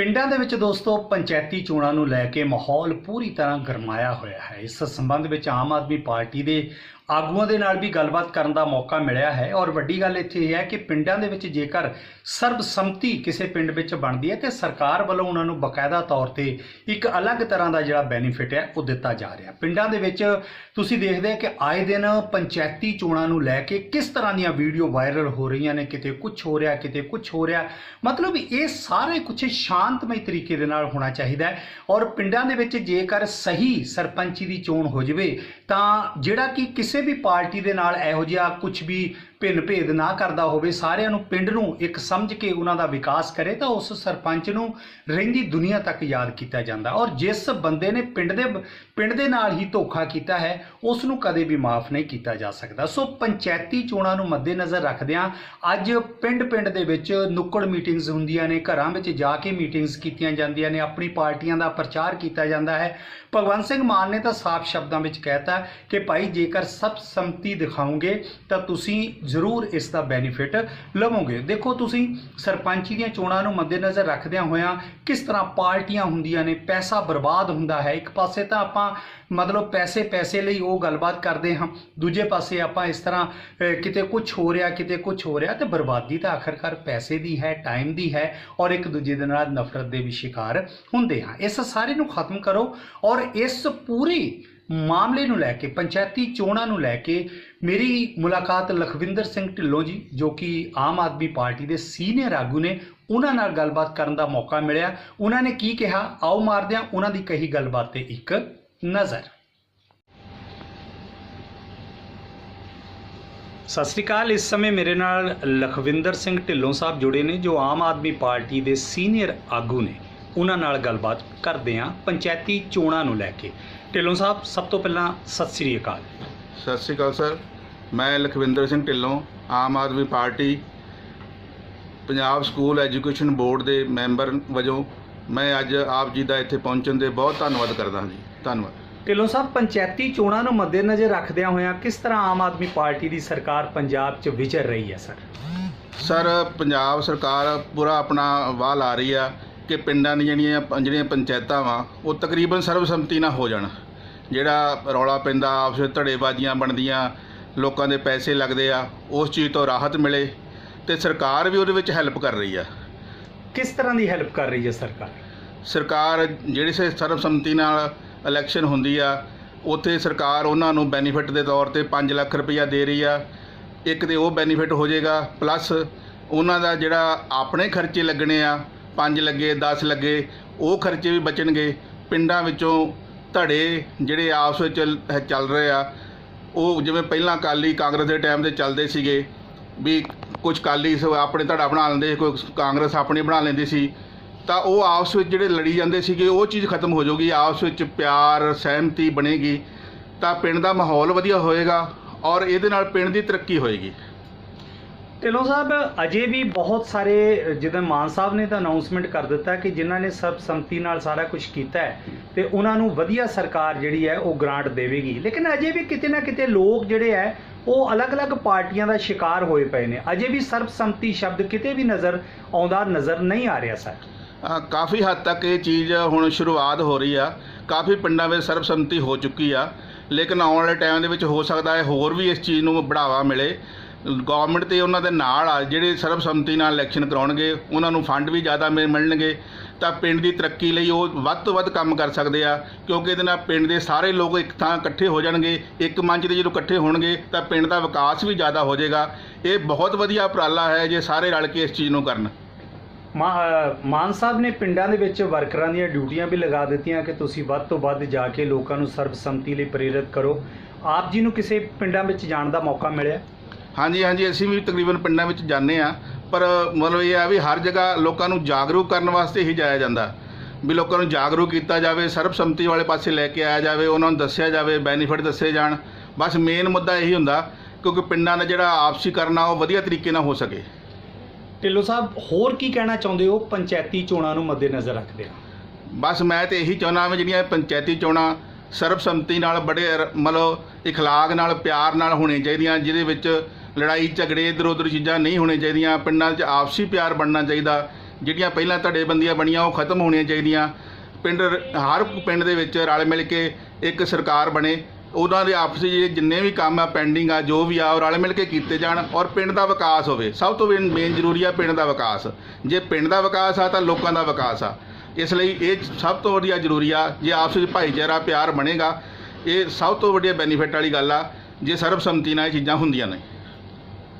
ਪਿੰਡਾਂ ਦੇ ਵਿੱਚ ਦੋਸਤੋ, ਪੰਚਾਇਤੀ ਚੋਣਾਂ ਨੂੰ ਲੈ ਕੇ ਮਾਹੌਲ ਪੂਰੀ ਤਰ੍ਹਾਂ ਗਰਮਾਇਆ ਹੋਇਆ ਹੈ। ਇਸ ਸੰਬੰਧ ਵਿੱਚ ਆਮ ਆਦਮੀ ਪਾਰਟੀ ਦੇ ਆਗੂਆਂ ਦੇ ਨਾਲ ਵੀ ਗੱਲਬਾਤ ਕਰਨ ਦਾ ਮੌਕਾ ਮਿਲਿਆ ਹੈ ਔਰ ਵੱਡੀ ਗੱਲ ਇੱਥੇ ਇਹ ਹੈ ਕਿ ਪਿੰਡਾਂ ਦੇ ਵਿੱਚ ਜੇਕਰ ਸਰਬਸੰਮਤੀ ਕਿਸੇ ਪਿੰਡ ਵਿੱਚ ਬਣਦੀ ਹੈ ਤੇ ਸਰਕਾਰ ਵੱਲੋਂ ਉਹਨਾਂ ਨੂੰ ਬਕਾਇਦਾ ਤੌਰ ਤੇ ਇੱਕ ਅਲੱਗ ਤਰ੍ਹਾਂ ਦਾ ਜਿਹੜਾ ਬੈਨੀਫਿਟ ਹੈ ਉਹ ਦਿੱਤਾ ਜਾ ਰਿਹਾ। ਪਿੰਡਾਂ ਦੇ ਵਿੱਚ ਤੁਸੀਂ ਦੇਖਦੇ ਹੋ ਕਿ ਆਏ ਦਿਨ ਪੰਚਾਇਤੀ ਚੋਣਾਂ ਨੂੰ ਲੈ ਕੇ ਕਿਸ ਤਰ੍ਹਾਂ ਦੀਆਂ ਵੀਡੀਓ ਵਾਇਰਲ ਹੋ ਰਹੀਆਂ ਨੇ, ਕਿਤੇ ਕੁਝ ਹੋ ਰਿਹਾ, ਕਿਤੇ ਕੁਝ ਹੋ ਰਿਹਾ। ਮਤਲਬ ਇਹ ਸਾਰੇ ਕੁਝ ਸ਼ਾਂਤਮਈ ਤਰੀਕੇ ਦੇ ਨਾਲ ਹੋਣਾ ਚਾਹੀਦਾ ਹੈ ਔਰ ਪਿੰਡਾਂ ਦੇ ਵਿੱਚ ਜੇਕਰ ਸਹੀ ਸਰਪੰਚੀ ਦੀ ਚੋਣ ਹੋ ਜਵੇ ਤਾਂ ਜਿਹੜਾ ਕਿ ਕਿਸੇ ਵੀ ਪਾਰਟੀ ਦੇ ਨਾਲ ਇਹੋ ਜਿਹਾ ਕੁਝ ਵੀ ਭਿੰਨ ਭੇਦ ਨਾ ਕਰਦਾ ਹੋਵੇ, ਸਾਰਿਆਂ ਨੂੰ ਪਿੰਡ ਨੂੰ ਇੱਕ ਸਮਝ ਕੇ ਉਹਨਾਂ ਦਾ ਵਿਕਾਸ ਕਰੇ, ਤਾਂ ਉਸ ਸਰਪੰਚ ਨੂੰ ਰਹਿੰਦੀ ਦੁਨੀਆ ਤੱਕ ਯਾਦ ਕੀਤਾ ਜਾਂਦਾ। ਔਰ ਜਿਸ ਬੰਦੇ ਨੇ ਪਿੰਡ ਦੇ ਪਿੰਡ ਦੇ ਨਾਲ ਹੀ ਧੋਖਾ ਕੀਤਾ ਹੈ, ਉਸ ਨੂੰ ਕਦੇ ਵੀ ਮਾਫ ਨਹੀਂ ਕੀਤਾ ਜਾ ਸਕਦਾ। ਸੋ ਪੰਚਾਇਤੀ ਚੋਣਾਂ ਨੂੰ ਮੱਦੇਨਜ਼ਰ ਰੱਖਦਿਆਂ ਅੱਜ ਪਿੰਡ-ਪਿੰਡ ਦੇ ਵਿੱਚ ਨੁੱਕੜ ਮੀਟਿੰਗਸ ਹੁੰਦੀਆਂ ਨੇ, ਘਰਾਂ ਵਿੱਚ ਜਾ ਕੇ ਮੀਟਿੰਗਸ ਕੀਤੀਆਂ ਜਾਂਦੀਆਂ ਨੇ, ਆਪਣੀ ਪਾਰਟੀਆਂ ਦਾ ਪ੍ਰਚਾਰ ਕੀਤਾ ਜਾਂਦਾ ਹੈ। ਭਗਵੰਤ ਸਿੰਘ ਮਾਨ ਨੇ ਤਾਂ ਸਾਫ਼ ਸ਼ਬਦਾਂ ਵਿੱਚ ਕਹਿਤਾ ਕਿ ਭਾਈ ਜੇਕਰ ਸਭ ਸੰਮਤੀ ਦਿਖਾਓਗੇ ਤਾਂ ਤੁਸੀਂ ਜ਼ਰੂਰ ਇਸ ਦਾ ਬੈਨੀਫਿਟ ਲਵੋਗੇ। ਦੇਖੋ ਤੁਸੀਂ ਸਰਪੰਚੀ ਦੀਆਂ ਚੋਣਾਂ ਨੂੰ ਮੱਦੇਨਜ਼ਰ ਰੱਖਦਿਆਂ ਹੋਇਆਂ ਕਿਸ ਤਰ੍ਹਾਂ ਪਾਰਟੀਆਂ ਹੁੰਦੀਆਂ ਨੇ, ਪੈਸਾ ਬਰਬਾਦ ਹੁੰਦਾ ਹੈ। ਇੱਕ ਪਾਸੇ ਤਾਂ ਆਪਾਂ ਮਤਲਬ ਪੈਸੇ ਪੈਸੇ ਲਈ ਉਹ ਗੱਲਬਾਤ ਕਰਦੇ ਹਾਂ, ਦੂਜੇ ਪਾਸੇ ਆਪਾਂ ਇਸ ਤਰ੍ਹਾਂ ਕਿਤੇ ਕੁਝ ਹੋ ਰਿਹਾ, ਕਿਤੇ ਕੁਝ ਹੋ ਰਿਹਾ ਤੇ ਬਰਬਾਦੀ ਤਾਂ ਆਖਰਕਾਰ ਪੈਸੇ ਦੀ ਹੈ, ਟਾਈਮ ਦੀ ਹੈ ਔਰ ਇੱਕ ਦੂਜੇ ਦੇ ਨਾਲ ਨਫ਼ਰਤ ਦੇ ਵੀ ਸ਼ਿਕਾਰ ਹੁੰਦੇ ਹਾਂ। ਇਸ ਸਾਰੇ ਨੂੰ ਖਤਮ ਕਰੋ ਔਰ ਇਸ ਪੂਰੀ ਮਾਮਲੇ ਨੂੰ ਲੈ ਕੇ, ਪੰਚਾਇਤੀ ਚੋਣਾਂ ਨੂੰ ਲੈ ਕੇ ਮੇਰੀ ਮੁਲਾਕਾਤ ਲਖਵਿੰਦਰ ਸਿੰਘ ਢਿੱਲੋਂ ਜੀ, ਜੋ ਕਿ ਆਮ ਆਦਮੀ ਪਾਰਟੀ ਦੇ ਸੀਨੀਅਰ ਆਗੂ ਨੇ, ਉਹਨਾਂ ਨਾਲ ਗੱਲਬਾਤ ਕਰਨ ਦਾ ਮੌਕਾ ਮਿਲਿਆ। ਉਹਨਾਂ ਨੇ ਕੀ ਕਿਹਾ? ਆਓ ਮਾਰਦੇ ਹਾਂ ਉਹਨਾਂ ਦੀ ਕਹੀ ਗੱਲਬਾਤ ਤੇ ਇੱਕ ਨਜ਼ਰ। ਸਤਿ ਸ਼੍ਰੀ ਅਕਾਲ। ਇਸ ਸਮੇਂ ਮੇਰੇ ਨਾਲ ਲਖਵਿੰਦਰ ਸਿੰਘ ਢਿੱਲੋਂ ਸਾਹਿਬ ਜੁੜੇ ਨੇ, ਜੋ ਆਮ ਆਦਮੀ ਪਾਰਟੀ ਦੇ ਸੀਨੀਅਰ ਆਗੂ ਨੇ। ਉਹਨਾਂ ਨਾਲ ਗੱਲਬਾਤ ਕਰਦੇ ਹਾਂ ਪੰਚਾਇਤੀ ਚੋਣਾਂ ਨੂੰ ਲੈ ਕੇ। ਢਿੱਲੋਂ ਸਾਹਿਬ ਸਭ ਤੋਂ ਪਹਿਲਾਂ ਸਤਿ ਸ਼੍ਰੀ ਅਕਾਲ। ਸਤਿ ਸ਼੍ਰੀ ਅਕਾਲ ਸਰ। ਮੈਂ Lakhwinder Singh Dhillon Aam Aadmi party Punjab school education board ਦੇ ਮੈਂਬਰ ਵਜੋਂ ਮੈਂ ਅੱਜ ਆਪ ਜੀ ਦਾ ਇੱਥੇ ਪਹੁੰਚਣ ਦੇ ਬਹੁਤ ਧੰਨਵਾਦ ਕਰਦਾ ਹਾਂ ਜੀ। ਧੰਨਵਾਦ। ਢਿੱਲੋਂ ਸਾਹਿਬ ਪੰਚਾਇਤੀ ਚੋਣਾਂ ਨੂੰ ਮੱਦੇਨਜ਼ਰ ਰੱਖਦਿਆਂ ਹੋਇਆਂ ਕਿਸ ਤਰ੍ਹਾਂ ਆਮ ਆਦਮੀ ਪਾਰਟੀ ਦੀ ਸਰਕਾਰ ਪੰਜਾਬ 'ਚ ਵਿਚਰ ਰਹੀ ਹੈ ਸਰ? ਸਰ ਪੰਜਾਬ ਸਰਕਾਰ ਪੂਰਾ ਆਪਣਾ ਵਾਹ ਲਾ ਰਹੀ ਆ। ਕਿ ਪਿੰਡਾਂ ਦੀਆਂ ਜਿਹੜੀਆਂ ਜਿਹੜੀਆਂ ਪੰਚਾਇਤਾਂ ਵਾ ਉਹ ਤਕਰੀਬਨ ਸਰਬਸੰਮਤੀ ਨਾਲ ਹੋ ਜਾਣ। ਜਿਹੜਾ ਰੌਲਾ ਪੈਂਦਾ ਆਪਸ ਵਿੱਚ ਧੜੇਬਾਜ਼ੀਆਂ ਬਣਦੀਆਂ ਲੋਕਾਂ ਦੇ ਪੈਸੇ ਲੱਗਦੇ ਆ ਉਸ ਚੀਜ਼ ਤੋਂ ਰਾਹਤ ਮਿਲੇ ਤੇ ਸਰਕਾਰ ਵੀ ਉਹਦੇ ਵਿੱਚ ਹੈਲਪ ਕਰ ਰਹੀ ਆ। ਕਿਸ ਤਰ੍ਹਾਂ ਦੀ ਹੈਲਪ ਕਰ ਰਹੀ ਹੈ ਸਰਕਾਰ? ਸਰਕਾਰ ਜਿਹੜੀ ਸੇ ਸਰਬਸੰਮਤੀ ਨਾਲ ਇਲੈਕਸ਼ਨ ਹੁੰਦੀ ਆ ਉੱਥੇ ਸਰਕਾਰ ਉਹਨਾਂ ਨੂੰ ਬੈਨੀਫਿਟ ਦੇ ਤੌਰ ਤੇ 5 ਲੱਖ ਰੁਪਈਆ ਦੇ ਰਹੀ ਆ। ਇੱਕ ਤੇ ਉਹ ਬੈਨੀਫਿਟ ਹੋ ਜਾਏਗਾ ਪਲੱਸ ਉਹਨਾਂ ਦਾ ਜਿਹੜਾ ਆਪਣੇ ਖਰਚੇ ਲੱਗਣੇ ਆ 5 ਲੱਗੇ 10 ਲੱਗੇ ਉਹ ਖਰਚੇ ਵੀ ਬਚਣਗੇ। ਪਿੰਡਾਂ ਵਿੱਚੋਂ ਧੜੇ ਜਿਹੜੇ ਆਪਸ ਵਿੱਚ ਚੱਲ ਰਹੇ ਆ ਉਹ ਜਿਵੇਂ ਪਹਿਲਾਂ ਕਾਲੀ ਕਾਂਗਰਸ ਦੇ ਟਾਈਮ ਤੇ ਚੱਲਦੇ ਸੀਗੇ ਵੀ ਕੁਝ ਕਾਲੀ ਸ- ਆਪਣੇ ਧੜਾ ਬਣਾ ਲੈਂਦੇ ਸੀ, ਕੋਈ ਕਾਂਗਰਸ ਆਪਣੀ ਬਣਾ ਲੈਂਦੀ ਸੀ ਤਾਂ ਉਹ ਆਪਸ ਵਿੱਚ ਜਿਹੜੇ ਲੜੀ ਜਾਂਦੇ ਸੀਗੇ ਉਹ ਚੀਜ਼ ਖਤਮ ਹੋ ਜਾਊਗੀ ਆਪਸ ਵਿੱਚ ਪਿਆਰ ਸਹਿਮਤੀ ਬਣੇਗੀ ਤਾਂ ਪਿੰਡ ਦਾ ਮਾਹੌਲ ਵਧੀਆ ਹੋਏਗਾ ਔਰ ਇਹਦੇ ਨਾਲ ਪਿੰਡ ਦੀ ਤਰੱਕੀ ਹੋਏਗੀ। ਢਿੱਲੋਂ ਸਾਹਿਬ, ਅਜੇ ਵੀ ਬਹੁਤ ਸਾਰੇ, ਜਿੱਦਾਂ ਮਾਨ ਸਾਹਿਬ ਨੇ ਤਾਂ ਅਨਾਉਂਸਮੈਂਟ ਕਰ ਦਿੱਤਾ ਕਿ ਜਿਨ੍ਹਾਂ ਨੇ ਸਰਬਸੰਮਤੀ ਨਾਲ ਸਾਰਾ ਕੁਝ ਕੀਤਾ ਹੈ ਤੇ ਉਹਨਾਂ ਨੂੰ ਵਧੀਆ ਸਰਕਾਰ ਜਿਹੜੀ ਹੈ ਉਹ ਗ੍ਰਾਂਟ ਦੇਵੇਗੀ। ਲੇਕਿਨ ਅਜੇ ਵੀ ਕਿਤੇ ਨਾ ਕਿਤੇ ਲੋਕ ਜਿਹੜੇ ਹੈ, ਉਹ ਅਲੱਗ-ਅਲੱਗ ਪਾਰਟੀਆਂ ਦਾ ਸ਼ਿਕਾਰ ਹੋਏ ਪਏ ਨੇ। ਅਜੇ ਵੀ ਸਰਬਸੰਮਤੀ ਸ਼ਬਦ ਕਿਤੇ ਵੀ ਨਜ਼ਰ ਆਉਂਦਾ, ਨਜ਼ਰ ਨਹੀਂ ਆ ਰਿਹਾ, ਸਰ। ਕਾਫੀ ਹੱਦ ਤੱਕ ਇਹ ਚੀਜ਼ ਹੁਣ ਸ਼ੁਰੂਆਤ ਹੋ ਰਹੀ ਆ। ਕਾਫੀ ਪਿੰਡਾਂ ਵਿੱਚ ਸਰਬਸੰਮਤੀ ਹੋ ਚੁੱਕੀ ਆ। ਲੇਕਿਨ ਆਉਣ ਵਾਲੇ ਟਾਈਮ ਦੇ ਵਿੱਚ ਹੋ ਸਕਦਾ ਹੈ ਹੋਰ ਵੀ ਇਸ ਚੀਜ਼ ਨੂੰ ਬੜਾਵਾ ਮਿਲੇ। ਗਵਰਨਮੈਂਟ ਤੇ ਉਹਨਾਂ ਦੇ ਨਾਲ ਆ, ਜਿਹੜੇ ਸਰਬਸੰਮਤੀ ਨਾਲ ਇਲੈਕਸ਼ਨ ਕਰਾਉਣਗੇ, ਉਹਨਾਂ ਨੂੰ ਫੰਡ ਵੀ ਜ਼ਿਆਦਾ ਮਿਲ- ਮਿਲਣਗੇ। ਤਾਂ ਪਿੰਡ ਦੀ ਤਰੱਕੀ ਲਈ ਉਹ ਵੱਧ ਤੋਂ ਵੱਧ ਕੰਮ ਕਰ ਸਕਦੇ ਆ, ਕਿਉਂਕਿ ਇਹਦੇ ਨਾਲ ਪਿੰਡ ਦੇ ਸਾਰੇ ਲੋਕ ਇੱਕ ਥਾਂ ਇਕੱਠੇ ਹੋ ਜਾਣਗੇ, ਇੱਕ ਮੰਚ ਤੇ ਜਦੋਂ ਇਕੱਠੇ ਹੋਣਗੇ, ਤਾਂ ਪਿੰਡ ਦਾ ਵਿਕਾਸ ਵੀ ਜ਼ਿਆਦਾ ਹੋ ਜਾਏਗਾ। ਇਹ ਬਹੁਤ ਵਧੀਆ ਉਪਰਾਲਾ ਹੈ ਜੇ ਸਾਰੇ ਰਲ ਕੇ ਇਸ ਚੀਜ਼ ਨੂੰ ਕਰਨ। ਮਾ- ਮਾਨ ਸਾਹਿਬ ਨੇ ਪਿੰਡਾਂ ਦੇ ਵਿੱਚ ਵਰਕਰਾਂ ਦੀਆਂ ਡਿਊਟੀਆਂ ਵੀ ਲਗਾ ਦਿੱਤੀਆਂ ਕਿ ਤੁਸੀਂ ਵੱਧ ਤੋਂ ਵੱਧ ਜਾ ਕੇ ਲੋਕਾਂ ਨੂੰ ਸਰਬਸੰਮਤੀ ਲਈ ਪ੍ਰੇਰਿਤ ਕਰੋ। ਆਪ ਜੀ ਨੂੰ ਕਿਸੇ ਪਿੰਡਾਂ ਵਿੱਚ ਜਾਣ ਦਾ ਮੌਕਾ ਮਿਲਿਆ? ਹਾਂਜੀ ਹਾਂਜੀ ਅਸੀਂ ਵੀ ਤਕਰੀਬਨ ਪਿੰਡਾਂ ਵਿੱਚ ਜਾਂਦੇ ਆ ਪਰ ਮਤਲਬ ਇਹ ਆ ਵੀ ਹਰ ਜਗ੍ਹਾ ਲੋਕਾਂ ਨੂੰ ਜਾਗਰੂਕ ਕਰਨ ਵਾਸਤੇ ਹੀ ਜਾਇਆ ਜਾਂਦਾ। ਵੀ ਲੋਕਾਂ ਨੂੰ ਜਾਗਰੂਕ ਕੀਤਾ ਜਾਵੇ ਸਰਬਸੰਮਤੀ ਵਾਲੇ ਪਾਸੇ ਲੈ ਕੇ ਆਇਆ ਜਾਵੇ ਉਹਨਾਂ ਨੂੰ ਦੱਸਿਆ ਜਾਵੇ ਬੈਨੀਫਿਟ ਦੱਸੇ ਜਾਣ। ਬਸ ਮੇਨ ਮੁੱਦਾ ਇਹੀ ਹੁੰਦਾ ਕਿਉਂਕਿ ਪਿੰਡਾਂ ਦਾ ਜਿਹੜਾ ਆਪਸੀ ਕਰਨਾ ਉਹ ਵਧੀਆ ਤਰੀਕੇ ਨਾਲ ਹੋ ਸਕੇ। ਢਿੱਲੋਂ ਸਾਹਿਬ ਹੋਰ ਕੀ ਕਹਿਣਾ ਚਾਹੁੰਦੇ ਹੋ ਪੰਚਾਇਤੀ ਚੋਣਾਂ ਨੂੰ ਮੱਦੇਨਜ਼ਰ ਰੱਖਦੇ ਆ? ਬਸ ਮੈਂ ਤੇ ਇਹੀ ਚਾਹੁੰਦਾ ਵੀ ਜਿਹੜੀਆਂ ਪੰਚਾਇਤੀ ਚੋਣਾਂ ਸਰਬਸੰਮਤੀ ਨਾਲ ਬੜੇ ਮਤਲਬ ਇਖਲਾਕ ਨਾਲ ਪਿਆਰ ਨਾਲ ਹੋਣੀਆਂ ਚਾਹੀਦੀਆਂ ਜਿਹਦੇ ਵਿੱਚ ਲੜਾਈ ਝਗੜੇ ਇਧਰ ਉਧਰ ਚੀਜ਼ਾਂ ਨਹੀਂ ਹੋਣੀਆਂ ਚਾਹੀਦੀਆਂ। ਪਿੰਡਾਂ 'ਚ ਆਪਸੀ ਪਿਆਰ ਬਣਨਾ ਚਾਹੀਦਾ। ਜਿਹੜੀਆਂ ਪਹਿਲਾਂ ਧੜੇਬੰਦੀਆਂ ਬਣੀਆਂ, ਉਹ ਖਤਮ ਹੋਣੀਆਂ ਚਾਹੀਦੀਆਂ। ਪਿੰਡ, ਹਰ ਪਿੰਡ ਦੇ ਵਿੱਚ ਰਲ ਮਿਲ ਕੇ ਇੱਕ ਸਰਕਾਰ ਬਣੇ। ਉਹਨਾਂ ਦੇ ਆਪਸੀ ਜਿਹੜੇ ਜਿੰਨੇ ਵੀ ਕੰਮ ਆ ਪੈਂਡਿੰਗ ਆ, ਜੋ ਵੀ ਆ, ਉਹ ਰਲ ਮਿਲ ਕੇ ਕੀਤੇ ਜਾਣ ਔਰ ਪਿੰਡ ਦਾ ਵਿਕਾਸ ਹੋਵੇ। ਸਭ ਤੋਂ ਮੇਨ ਜ਼ਰੂਰੀ ਆ ਪਿੰਡ ਦਾ ਵਿਕਾਸ। ਜੇ ਪਿੰਡ ਦਾ ਵਿਕਾਸ ਆ, ਤਾਂ ਲੋਕਾਂ ਦਾ ਵਿਕਾਸ ਆ। ਇਸ ਲਈ ਇਹ ਸਭ ਤੋਂ ਵਧੀਆ ਜ਼ਰੂਰੀ ਆ, ਜੇ ਆਪਸ ਵਿੱਚ ਭਾਈਚਾਰਾ, ਪਿਆਰ ਬਣੇਗਾ, ਇਹ ਸਭ ਤੋਂ ਵੱਡੀ ਬੈਨੀਫਿਟ ਵਾਲੀ ਗੱਲ ਆ, ਜੇ ਸਰਬਸੰਮਤੀ ਨਾਲ ਇਹ ਚੀਜ਼ਾਂ ਹੁੰਦੀਆਂ ਨੇ।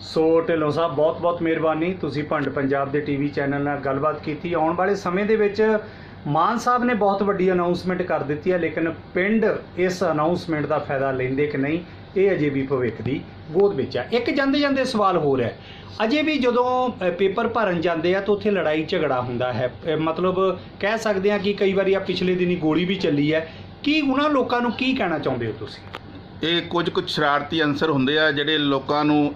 ਸੋ ਢਿੱਲੋਂ ਸਾਹਿਬ ਬਹੁਤ-ਬਹੁਤ ਮਿਹਰਬਾਨੀ। ਤੁਸੀਂ ਭੰਡ ਪੰਜਾਬ ਦੇ ਟੀਵੀ ਚੈਨਲ ਨਾਲ ਗੱਲਬਾਤ ਕੀਤੀ। ਆਉਣ ਵਾਲੇ ਸਮੇਂ ਦੇ ਵਿੱਚ ਮਾਨ ਸਾਹਿਬ ਨੇ ਬਹੁਤ ਵੱਡੀ ਅਨਾਉਂਸਮੈਂਟ ਕਰ ਦਿੱਤੀ ਹੈ, ਲੇਕਿਨ ਪਿੰਡ ਇਸ ਅਨਾਉਂਸਮੈਂਟ ਦਾ ਫਾਇਦਾ ਲੈਂਦੇ ਕਿ ਨਹੀਂ, ਇਹ ਅਜੇ ਵੀ ਭਵਿੱਖ ਦੀ ਗੋਦ ਵਿੱਚ ਹੈ। ਇੱਕ ਜਾਂਦੇ ਜਾਂਦੇ ਸਵਾਲ ਹੋਰ ਹੈ। ਅਜੇ ਵੀ ਜਦੋਂ ਪੇਪਰ ਭਰਨ ਜਾਂਦੇ ਆ, ਤਾਂ ਉੱਥੇ ਲੜਾਈ ਝਗੜਾ ਹੁੰਦਾ ਹੈ। ਮਤਲਬ ਕਹਿ ਸਕਦੇ ਆ ਕਿ ਕਈ ਵਾਰੀ ਆ ਪਿਛਲੇ ਦਿਨੀ ਗੋਲੀ ਵੀ ਚੱਲੀ ਹੈ। ਕੀ ਉਹਨਾਂ ਲੋਕਾਂ ਨੂੰ ਕੀ ਕਹਿਣਾ ਚਾਹੁੰਦੇ ਹੋ ਤੁਸੀਂ? ਇਹ ਕੁਝ ਕੁਝ ਸ਼ਰਾਰਤੀ ਅੰਸਰ ਹੁੰਦੇ ਆ, ਜਿਹੜੇ ਲੋਕਾਂ ਨੂੰ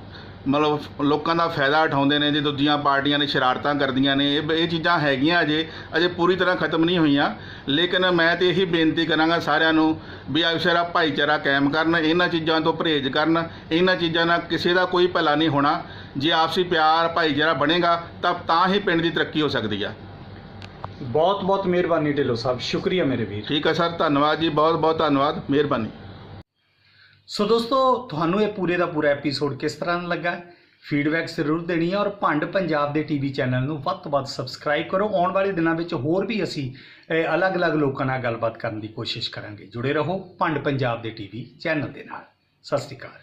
ਮਤਲਬ ਲੋਕਾਂ ਦਾ ਫਾਇਦਾ ਉਠਾਉਂਦੇ ਨੇ ਜੇ ਦੂਜੀਆਂ ਪਾਰਟੀਆਂ ਨੇ ਸ਼ਰਾਰਤਾਂ ਕਰਦੀਆਂ ਨੇ ਇਹ ਇਹ ਚੀਜ਼ਾਂ ਹੈਗੀਆਂ ਅਜੇ ਅਜੇ ਪੂਰੀ ਤਰ੍ਹਾਂ ਖਤਮ ਨਹੀਂ ਹੋਈਆਂ। ਲੇਕਿਨ ਮੈਂ ਤੇ ਇਹੀ ਬੇਨਤੀ ਕਰਾਂਗਾ ਸਾਰਿਆਂ ਨੂੰ ਵੀ ਆਇਸ਼ਰਾ ਭਾਈਚਾਰਾ ਕਾਇਮ ਕਰਨ ਇਹਨਾਂ ਚੀਜ਼ਾਂ ਤੋਂ ਪਰਹੇਜ਼ ਕਰਨ ਇਹਨਾਂ ਚੀਜ਼ਾਂ ਨਾਲ ਕਿਸੇ ਦਾ ਕੋਈ ਭਲਾ ਨਹੀਂ ਹੋਣਾ। ਜੇ ਆਪਸੀ ਪਿਆਰ ਭਾਈਚਾਰਾ ਬਣੇਗਾ ਤਾਂ ਤਾਂ ਹੀ ਪਿੰਡ ਦੀ ਤਰੱਕੀ ਹੋ ਸਕਦੀ ਆ। ਬਹੁਤ-ਬਹੁਤ ਮਿਹਰਬਾਨੀ ਢਿੱਲੋਂ ਸਾਹਿਬ ਸ਼ੁਕਰੀਆ ਮੇਰੇ ਵੀਰ। ਠੀਕ ਹੈ ਸਰ ਧੰਨਵਾਦ ਜੀ ਬਹੁਤ ਬਹੁਤ ਧੰਨਵਾਦ ਮਿਹਰਬਾਨੀ। ਸੋ ਦੋਸਤੋ, ਤੁਹਾਨੂੰ ਇਹ ਪੂਰੇ ਦਾ ਪੂਰਾ ਐਪੀਸੋਡ ਕਿਸ ਤਰ੍ਹਾਂ ਦਾ ਲੱਗਾ? ਫੀਡਬੈਕ ਜ਼ਰੂਰ ਦੇਣੀ ਹੈ ਔਰ ਭੰਡ ਪੰਜਾਬ ਦੇ ਟੀਵੀ ਚੈਨਲ ਨੂੰ ਵੱਧ ਤੋਂ ਵੱਧ ਸਬਸਕ੍ਰਾਈਬ ਕਰੋ। ਆਉਣ ਵਾਲੇ ਦਿਨਾਂ ਵਿੱਚ ਹੋਰ ਵੀ ਅਸੀਂ ਅਲੱਗ-ਅਲੱਗ ਲੋਕਾਂ ਨਾਲ ਗੱਲਬਾਤ ਕਰਨ ਦੀ ਕੋਸ਼ਿਸ਼ ਕਰਾਂਗੇ। ਜੁੜੇ ਰਹੋ ਭੰਡ ਪੰਜਾਬ ਦੇ ਟੀਵੀ ਚੈਨਲ ਦੇ ਨਾਲ। ਸਤਿ ਸ਼੍ਰੀ ਅਕਾਲ।